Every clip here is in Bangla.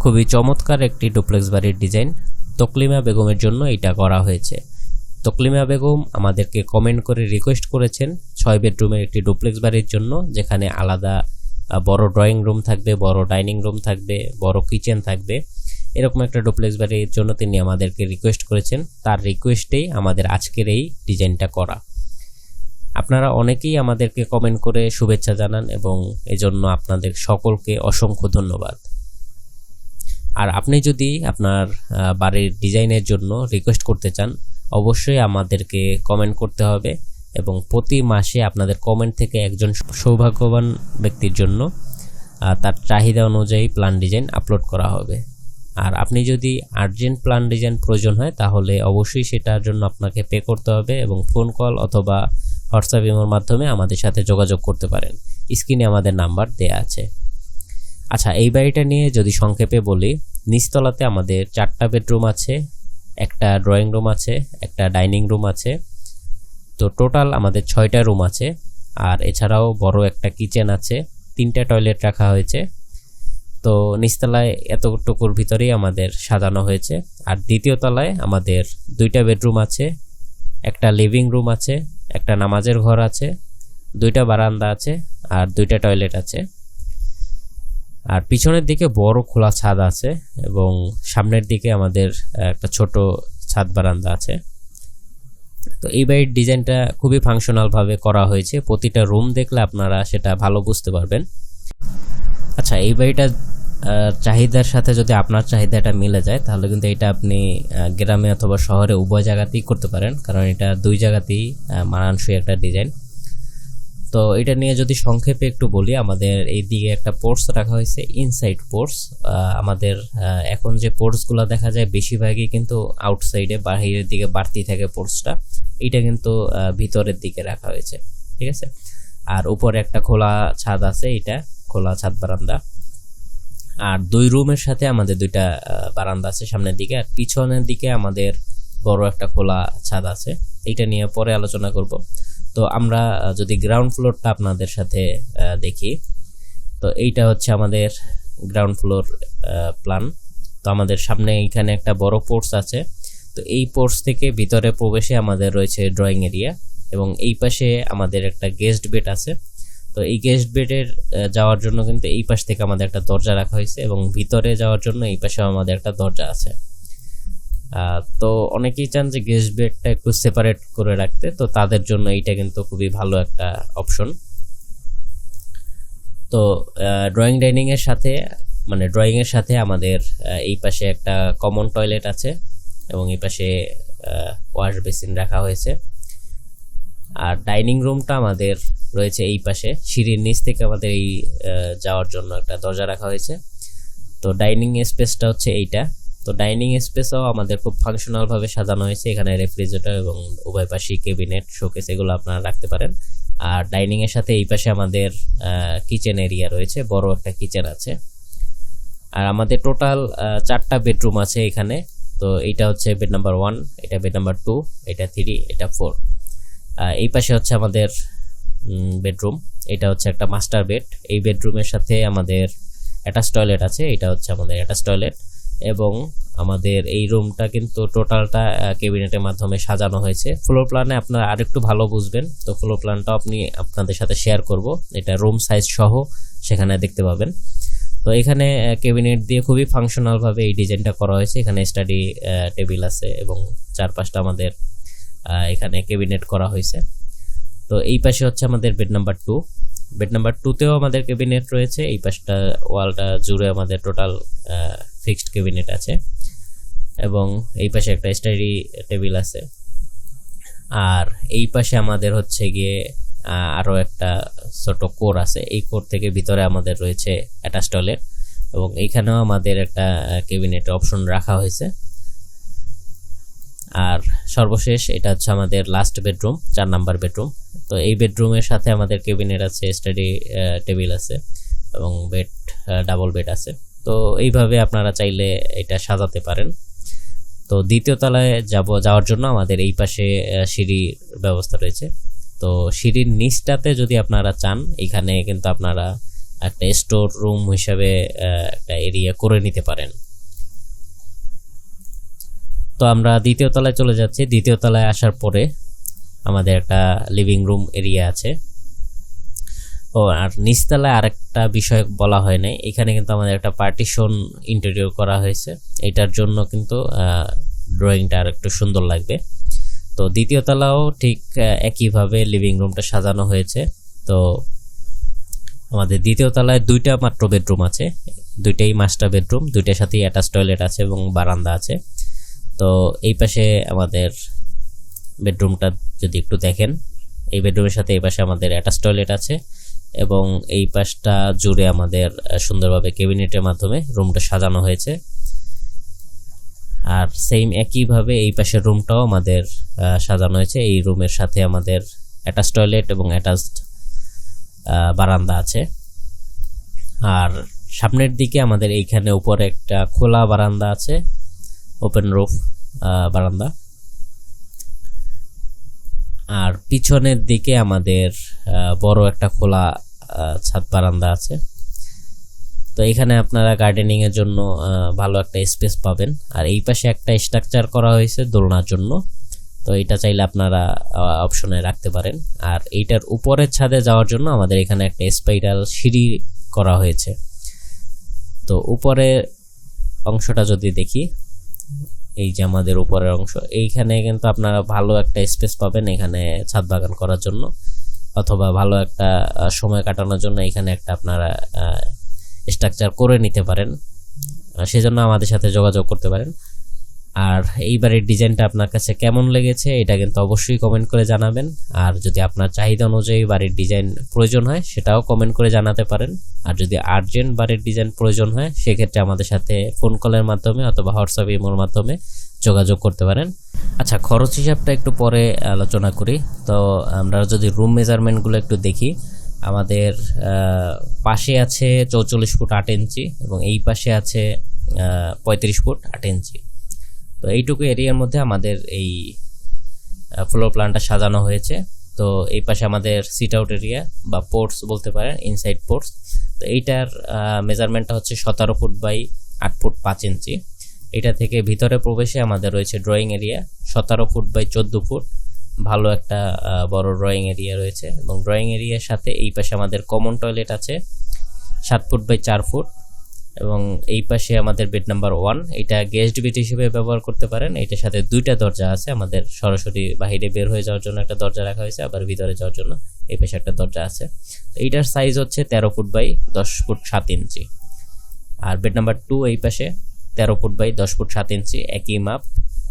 খুবই চমৎকার একটি ডুপ্লেক্স বাড়ির ডিজাইন তকলিমা বেগমের জন্য এটা করা হয়েছে। তকলিমা বেগম আমাদেরকে কমেন্ট করে রিকোয়েস্ট করেছেন ছয় বেডরুমের একটি ডুপ্লেক্স বাড়ির জন্য, যেখানে আলাদা বড় ড্রয়িং রুম থাকবে, বড় ডাইনিং রুম থাকবে, বড় কিচেন থাকবে। এরকম একটা ডুপ্লেক্স বাড়ির জন্য তিনি আমাদেরকে রিকোয়েস্ট করেছেন। তার রিকোয়েস্টেই আমাদের আজকের এই ডিজাইনটা করা। আপনারা অনেকেই আমাদেরকে কমেন্ট করে শুভেচ্ছা জানান এবং এজন্য আপনাদের সকলকে অসংখ্য ধন্যবাদ। আর আপনি যদি আপনার বাড়ির ডিজাইনের জন্য রিকোয়েস্ট করতে চান, অবশ্যই আমাদেরকে কমেন্ট করতে হবে এবং প্রতি মাসে আপনাদের কমেন্ট থেকে একজন সৌভাগ্যবান ব্যক্তির জন্য তার চাহিদা অনুযায়ী প্ল্যান ডিজাইন আপলোড করা হবে। আর আপনি যদি আর্জেন্ট প্ল্যান ডিজাইন প্রয়োজন হয়, তাহলে অবশ্যই সেটার জন্য আপনাকে পে করতে হবে এবং ফোন কল অথবা হোয়াটসঅ্যাপ ইমোর মাধ্যমে আমাদের সাথে যোগাযোগ করতে পারেন। স্ক্রিনে আমাদের নাম্বার দেয়া আছে। আচ্ছা এই বাড়িটা নিয়ে যদি সংক্ষেপে বলি, নিচতলাতে আমাদের চারটা বেডরুম আছে, একটা ড্রয়িং রুম আছে, একটা ডাইনিং রুম আছে। তো টোটাল আমাদের ছয়টা রুম আছে, আর এছাড়াও বড় একটা কিচেন আছে, তিনটা টয়লেট রাখা হয়েছে। তো নিচতলায় এতটুকুর ভিতরেই আমাদের সাজানো হয়েছে, আর দ্বিতীয় তলায় আমাদের দুইটা বেডরুম আছে, একটা লিভিং রুম আছে, একটা নামাজের ঘর আছে, দুইটা বারান্দা আছে, আর দুইটা টয়লেট আছে। আর পিছনের দিকে বড় খোলা ছাদ আছে এবং সামনের দিকে আমাদের একটা ছোট ছাদ বারান্দা আছে। তো এই বাড়ির ডিজাইনটা খুবই ফাংশনালভাবে করা হয়েছে। প্রতিটা রুম দেখলে আপনারা সেটা ভালো বুঝতে পারবেন। আচ্ছা এই বাড়িটা চাহিদার সাথে যদি আপনার চাহিদাটা মিলে যায়, তাহলে কিন্তু এটা আপনি গ্রামে অথবা শহরে উভয় জায়গাতেই করতে পারেন। কারণ এটা দুই জায়গাতেই মানানসই একটা ডিজাইন। তো এটা নিয়ে যদি সংক্ষেপে একটু বলি, আমাদের এই দিকে একটা পোর্টস রাখা হয়েছে ইনসাইড পোর্টস আমাদের এখন যে পোর্টসগুলো দেখা যায় বেশিরভাগই কিন্তু আউটসাইডে বাহিরের দিকে বাড়তি থাকে পোর্টসটা এটা কিন্তু ভিতরের দিকে রাখা হয়েছে, ঠিক আছে? আর উপরে একটা খোলা ছাদ আছে, এটা খোলা ছাদ বারান্দা। আর দুই রুমের সাথে আমাদের দুইটা বারান্দা আছে সামনের দিকে। আর পিছনের দিকে আমাদের বড় একটা খোলা ছাদ আছে। এটা নিয়ে পরে আলোচনা করব। তো আমরা যদি গ্রাউন্ড ফ্লোরটা আপনাদের সাথে দেখি, তো এইটা হচ্ছে আমাদের গ্রাউন্ড ফ্লোর প্ল্যান তো আমাদের সামনে এখানে একটা বড় পোর্স আছে। তো এই পোর্স থেকে ভিতরে প্রবেশে আমাদের রয়েছে ড্রয়িং এরিয়া এবং এই পাশে আমাদের একটা গেস্ট বেড আছে। তো এই গেস্ট বেডের যাওয়ার জন্য কিন্তু এই পাশ থেকে আমাদের একটা দরজা রাখা হয়েছে এবং ভিতরে যাওয়ার জন্য এই পাশেও আমাদের একটা দরজা আছে। তো অনেকেই চান যে গেস্ট বেডটা একটু সেপারেট করে রাখতে, তো তাদের জন্য এইটা কিন্তু খুবই ভালো একটা অপশন তো ড্রয়িং ডাইনিং এর সাথে মানে ড্রয়িং এর সাথে আমাদের এই পাশে একটা কমন টয়লেট আছে এবং এই পাশে ওয়াশ বেসিন রাখা হয়েছে। আর ডাইনিং রুমটা আমাদের রয়েছে এই পাশে, সিঁড়ির নিচ থেকে আমাদের এই যাওয়ার জন্য একটা দরজা রাখা হয়েছে। তো ডাইনিং স্পেসটা হচ্ছে এইটা। তো ডাইনিং স্পেসও আমাদের খুব ফাংশনাল ভাবে সাজানো হয়েছে। এখানে রেফ্রিজারেটর এবং উভয় পাশে কেবিনেট শোকেস এগুলো আপনারা রাখতে পারেন। আর ডাইনিং এর সাথে এই পাশে আমাদের কিচেন এরিয়া রয়েছে। বড় একটা কিচেন আছে। আর আমাদের টোটাল চারটা বেডরুম আছে এখানে। তো এইটা হচ্ছে বেড নাম্বার ওয়ান এটা বেড নাম্বার টু এটা থ্রি এটা ফোর এই পাশে হচ্ছে আমাদের বেডরুম এটা হচ্ছে একটা মাস্টার বেড এই বেডরুমের সাথে আমাদের অ্যাটাচ টয়লেট আছে। এটা হচ্ছে আমাদের অ্যাটাচ টয়লেট এবং আমাদের এই রুমটা কিন্তু টোটালটা ক্যাবিনেটের মাধ্যমে সাজানো হয়েছে। ফ্লোর প্ল্যানে আপনারা আরেকটু ভালো বুঝবেন। তো ফ্লোর প্ল্যানটাও আপনি আপনাদের সাথে শেয়ার করব। এটা রুম সাইজ সহ সেখানে দেখতে পাবেন। তো এখানে ক্যাবিনেট দিয়ে খুবই ফাংশনাল ভাবে এই ডিজাইনটা করা হয়েছে। এখানে স্টাডি টেবিল আছে এবং চারপাশটা আমাদের এখানে ক্যাবিনেট করা হয়েছে। তো এই পাশে হচ্ছে আমাদের bed number two bed number টুতেও আমাদের ক্যাবিনেট রয়েছে। এই পাশটা ওয়ালটা জুড়ে আমাদের টোটাল ফিক্সড ক্যাবিনেট আছে এবং এই পাশে একটা স্টাডি টেবিল আছে। আর এই পাশে আমাদের হচ্ছে গিয়ে আহ, আরও একটা ছোট কোর আছে। এই কোর থেকে ভিতরে আমাদের রয়েছে অ্যাটাচ টয়লেট এবং এইখানেও আমাদের একটা ক্যাবিনেট অপশন রাখা হয়েছে। আর সর্বশেষ এটা হচ্ছে আমাদের লাস্ট বেডরুম চার নাম্বার বেডরুম তো এই বেডরুমের সাথে আমাদের কেবিনেট আছে স্টাডি টেবিল আছে এবং বেড ডাবল বেড আছে। তো এইভাবে আপনারা চাইলে এটা সাজাতে পারেন। তো দ্বিতীয় তলায় যাব, যাওয়ার জন্য আমাদের এই পাশে সিঁড়ির ব্যবস্থা রয়েছে। তো সিঁড়ির নিচটাতে যদি আপনারা চান, এখানে কিন্তু আপনারা একটা স্টোর রুম হিসাবে একটা এরিয়া করে নিতে পারেন। তো আমরা দ্বিতীয় তলায় চলে যাচ্ছি। দ্বিতীয় তলায় আসার পরে আমাদের একটা লিভিং রুম এরিয়া আছে। ও, আর নিচতলায় আরেকটা বিষয় বলা হয় নাই। এখানে কিন্তু আমাদের একটা পার্টিশন ইন্টেরিয়র করা হয়েছে। এটার জন্য কিন্তু ড্রয়িংটা আর একটু সুন্দর লাগবে। তো দ্বিতীয় তলাও ঠিক একইভাবে লিভিং রুমটা সাজানো হয়েছে। তো আমাদের দ্বিতীয় তলায় দুইটা মাত্র বেডরুম আছে। দুইটাই মাস্টার বেডরুম দুইটার সাথেই অ্যাটাচ টয়লেট আছে এবং বারান্দা আছে। তো এই পাশে আমাদের বেডরুমটা যদি একটু দেখেন, এই বেডরুমের সাথে এই পাশে আমাদের অ্যাটাচ টয়লেট আছে। এবং এই পাশটা জুড়ে আমাদের সুন্দরভাবে কেবিনেটের মাধ্যমে রুমটা সাজানো হয়েছে। আর সেম একইভাবে এই পাশের রুমটাও আমাদের সাজানো হয়েছে। এই রুমের সাথে আমাদের অ্যাটাচ টয়লেট এবং অ্যাটাচড বারান্দা আছে। আর সামনের দিকে আমাদের এইখানে উপরে একটা খোলা বারান্দা আছে ওপেন রুফ বারান্দা। আর পিছনের দিকে আমাদের বড় একটা খোলা ছাদ বারান্দা আছে। তো এখানে আপনারা গার্ডেনিং এর জন্য ভালো একটা স্পেস পাবেন। আর এই পাশে একটা স্ট্রাকচার করা হয়েছে দোলনার জন্য। তো এটা চাইলে আপনারা অপশনে রাখতে পারেন। আর এইটার উপরের ছাদে যাওয়ার জন্য আমাদের এখানে একটা স্পাইরাল সিঁড়ি করা হয়েছে। তো উপরের অংশটা যদি দেখি, এই যে আমাদের উপরের অংশ, এইখানে কিন্তু আপনারা ভালো একটা স্পেস পাবেন এখানে ছাদ বাগান করার জন্য। অথবা ভালো একটা সময় কাটানোর জন্য এখানে একটা আপনারা স্ট্রাকচার করে নিতে পারেন। সেজন্য আমাদের সাথে যোগাযোগ করতে পারেন। আর এইবারের ডিজাইনটা আপনার কাছে কেমন লেগেছে, এটা কিন্তু অবশ্যই কমেন্ট করে জানাবেন। আর যদি আপনার চাহিদা অনুযায়ী বাড়ির ডিজাইন প্রয়োজন হয়, সেটাও কমেন্ট করে জানাতে পারেন। আর যদি আর্জেন্ট বাড়ির ডিজাইন প্রয়োজন হয়, সেক্ষেত্রে আমাদের সাথে ফোন কলের মাধ্যমে অথবা হোয়াটসঅ্যাপ ইমোর মাধ্যমে যোগাযোগ করতে পারেন। আচ্ছা খরচ হিসাবটা একটু পরে আলোচনা করি। তো আমরা যদি রুম মেজারমেন্টগুলো একটু দেখি, আমাদের পাশে আছে চৌচল্লিশ ফুট আট ইঞ্চি এবং এই পাশে আছে পঁয়ত্রিশ ফুট আট ইঞ্চি। তো এইটুকু এরিয়ার মধ্যে আমাদের এই ফ্লোর প্ল্যানটা সাজানো হয়েছে। তো এই পাশে আমাদের সিট আউট এরিয়া বা পোর্টস বলতে পারেন ইনসাইড পোর্টস তো এইটার মেজারমেন্টটা হচ্ছে সতেরো ফুট বাই আট ফুট পাঁচ ইঞ্চি। এটা থেকে ভিতরে প্রবেশে আমাদের রয়েছে ড্রয়িং এরিয়া সতেরো ফুট বাই চোদ্দ ফুট, ভালো একটা বড় ড্রয়িং এরিয়া রয়েছে এবং ড্রয়িং এরিয়ার সাথে এই পাশে আমাদের কমন টয়লেট আছে, সাত ফুট বাই চার ফুট এবং এই পাশে আমাদের বেড নাম্বার ওয়ান এটা গেস্ট বেড হিসেবে ব্যবহার করতে পারেন, এটার সাথে দুইটা দরজা আছে, আমাদের সরাসরি বাইরে বের হয়ে যাওয়ার জন্য একটা দরজা রাখা হয়েছে, আবার ভিতরে যাওয়ার জন্য এই পাশে একটা দরজা আছে। তো এইটার সাইজ হচ্ছে তেরো ফুট বাই দশ ফুট সাত ইঞ্চি। আর বেড নাম্বার টু এই পাশে তেরো ফুট বাই দশ ফুট সাত ইঞ্চি, একই মাপ,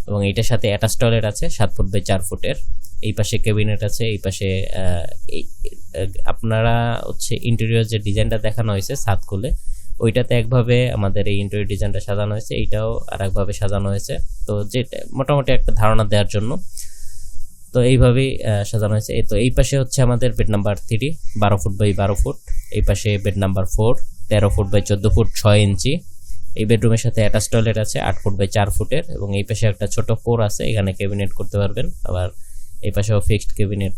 এবং এইটার সাথে অ্যাটাচ টয়লেট আছে, সাত ফুট বাই চার ফুটের। এই পাশে ক্যাবিনেট আছে, এই পাশে আপনারা হচ্ছে ইন্টেরিয়র যে ডিজাইনটা দেখানো হয়েছে সাত খুলে, ওইটাতে একভাবে আমাদের এই ইন্টেরিয়র ডিজাইনটা সাজানো হয়েছে, এইটাও আর একভাবে সাজানো হয়েছে। তো যেটা মোটামুটি একটা ধারণা দেওয়ার জন্য। তো এইভাবেই সাজানো হয়েছে। তো এই পাশে হচ্ছে আমাদের বেড নাম্বার থ্রি বারো ফুট বাই বারো ফুট, এই পাশে বেড নাম্বার ফোর তেরো ফুট বাই চোদ্দ ফুট ছয় ইঞ্চি। এই বেডরুমের সাথে অ্যাটাচ টয়লেট আছে, আট ফুট বাই চার ফুটের এবং এই পাশে একটা ছোট ফোর আছে, এখানে ক্যাবিনেট করতে পারবেন। আবার এই পাশেও ফিক্সড ক্যাবিনেট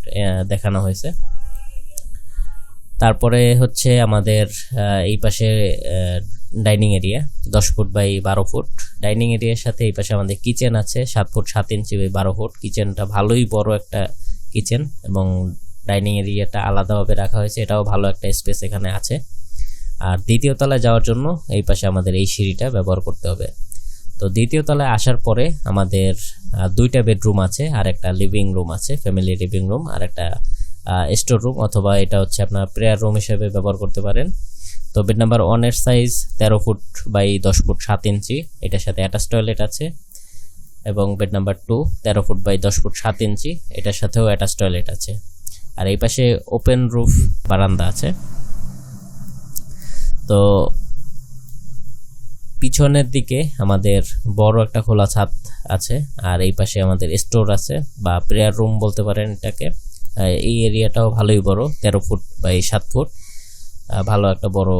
দেখানো হয়েছে। তারপরে হচ্ছে আমাদের এই পাশে ডাইনিং এরিয়া দশ ফুট বাই বারো ফুট ডাইনিং এরিয়ার সাথে এই পাশে আমাদের কিচেন আছে, সাত ফুট সাত ইঞ্চি বাই বারো ফুট কিচেনটা ভালোই বড় একটা কিচেন এবং ডাইনিং এরিয়াটা আলাদাভাবে রাখা হয়েছে, এটাও ভালো একটা স্পেস এখানে আছে। আর দ্বিতীয় তলায় যাওয়ার জন্য এই পাশে আমাদের এই সিঁড়িটা ব্যবহার করতে হবে। তো দ্বিতীয় তলায় আসার পরে আমাদের দুইটা বেডরুম আছে, আর একটা লিভিং রুম আছে, ফ্যামিলি লিভিং রুম, আর একটা স্টোর রুম, অথবা এটা হচ্ছে আপনার প্রেয়ার রুম হিসেবে ব্যবহার করতে পারেন। তো বেড নাম্বার ওয়ানের সাইজ তেরো ফুট বাই দশ ফুট সাত ইঞ্চি, এটার সাথে অ্যাটাচ টয়লেট আছে। এবং বেড নাম্বার টু তেরো ফুট বাই দশ ফুট সাত ইঞ্চি, এটার সাথেও অ্যাটাচ টয়লেট আছে। আর এই পাশে ওপেন রুফ বারান্দা আছে। তো পিছনের দিকে আমাদের বড় একটা খোলা ছাদ আছে, আর এই পাশে আমাদের স্টোর আছে, বা প্রেয়ার রুম বলতে পারেন এটাকে। এই এরিয়াটাও ভালোই বড়, তেরো ফুট বা এই সাত ফুট। ভালো একটা বড়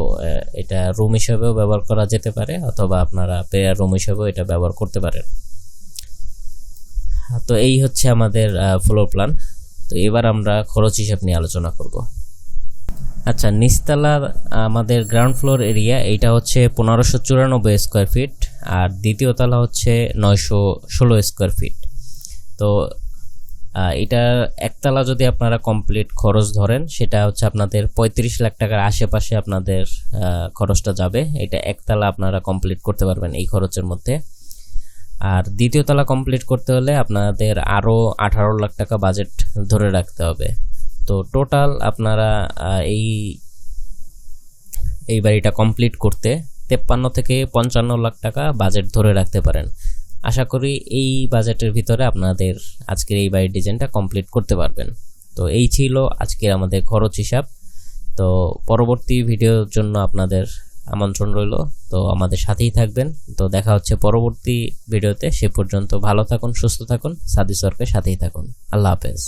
এটা রুম হিসেবেও ব্যবহার করা যেতে পারে, অথবা আপনারা প্রেয়ার রুম হিসেবেও এটা ব্যবহার করতে পারেন। তো এই হচ্ছে আমাদের ফ্লোর প্ল্যান তো এবার আমরা খরচ হিসাব নিয়ে আলোচনা করব। আচ্ছা নিচতলা আমাদের গ্রাউন্ড ফ্লোর এরিয়া এইটা হচ্ছে পনেরোশো চুরানব্বই স্কোয়ার ফিট আর দ্বিতীয় তলা হচ্ছে নয়শো ষোলো স্কোয়ার ফিট তো এটার একতলা যদি আপনারা কমপ্লিট খরচ ধরেন, সেটা হচ্ছে আপনাদের পঁয়ত্রিশ লাখ টাকার আশেপাশে আপনাদের খরচটা যাবে। এটা একতলা আপনারা কমপ্লিট করতে পারবেন এই খরচের মধ্যে। আর দ্বিতীয় তলা কমপ্লিট করতে হলে আপনাদের আরও আঠারো লাখ টাকা বাজেট ধরে রাখতে হবে। তো টোটাল আপনারা এই এই বাড়িটা কমপ্লিট করতে তেপ্পান্ন থেকে পঞ্চান্ন লাখ টাকা বাজেট ধরে রাখতে পারেন। আশা করি এই বাজেটের ভিতরে আপনাদের আজকের এই বাড়ির ডিজাইনটা কমপ্লিট করতে পারবেন। তো এই ছিল আজকের আমাদের খরচ হিসাব। তো পরবর্তী ভিডিওর জন্য আপনাদের আমন্ত্রণ রইল। তো আমাদের সাথেই থাকবেন। তো দেখা হচ্ছে পরবর্তী ভিডিওতে। সে পর্যন্ত ভালো থাকুন, সুস্থ থাকুন সাদি সরকার সাথেই থাকুন। আল্লাহ হাফেজ।